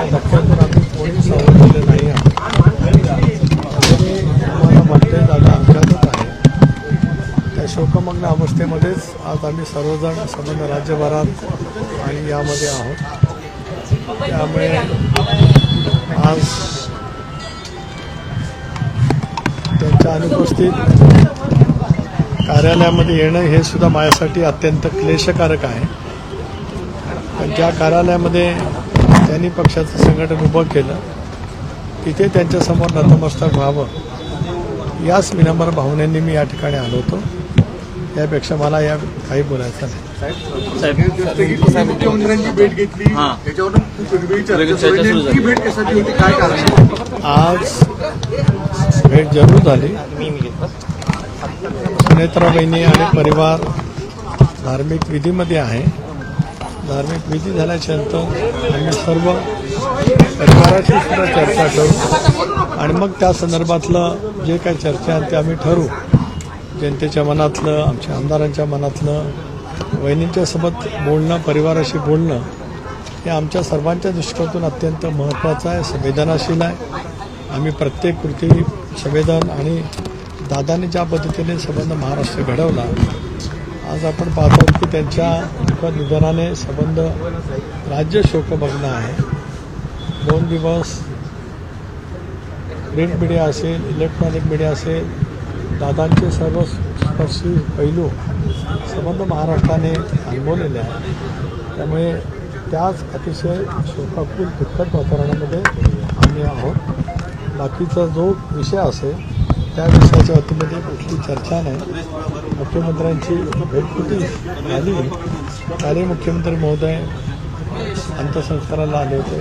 नाही जागा आहे त्या शोकमग्न अवस्थेमध्येच आज आम्ही सर्वजण संबंध राज्यभरात आणि यामध्ये आहोत. त्यामुळे आज त्यांच्या अनुपस्थित कार्यालयामध्ये येणं हे सुद्धा माझ्यासाठी अत्यंत क्लेशकारक आहे. पण ज्या कार्यालयामध्ये त्यांनी पक्षाचं संघटन उभं केलं. तिथे त्यांच्यासमोर नतमस्तक व्हावं. याच विनम्र भावनेने मी या ठिकाणी आलो होतो. यापेक्षा मला या काही बोलायचं नाही. आज भेट जरूर झाली. सुनेत्राबाईंनी आणि परिवार धार्मिक विधीमध्ये आहे. धार्मिक विधी झाल्याच्यानंतर आम्ही सर्व परिवाराशी सुद्धा चर्चा करू. आणि मग त्या संदर्भातलं जे काही चर्चा आहे ते आम्ही ठरवू जनतेच्या मनातलं आमच्या आमदारांच्या मनातलं वहिनींच्यासोबत बोलणं परिवाराशी बोलणं हे आमच्या सर्वांच्या दृष्टीकोनातून अत्यंत महत्त्वाचं आहे संवेदनाशील आहे. आम्ही प्रत्येक कृती संवेदन आणि दादाने ज्या पद्धतीने संबंध महाराष्ट्र घडवला आज आपण पाहतो की त्यांच्या निधनाने संबंध राज्य शोकमग्न आहे. दोन दिवस प्रिंट मीडिया असेल इलेक्ट्रॉनिक मीडिया असेल दादांचे सर्व स्पर्शी पैलू संबंध महाराष्ट्राने अनुभवलेले आहे त्यामुळे त्याच अतिशय शोकाकुल दुःखद वातावरणामध्ये आम्ही आहोत. बाकीचा जो विषय असेल त्या विषयाच्या वतीमध्ये कुठली चर्चा नाही. मुख्यमंत्र्यांची भेटकुटी झाली? कालही मुख्यमंत्री महोदय अंत्यसंस्काराला आले होते.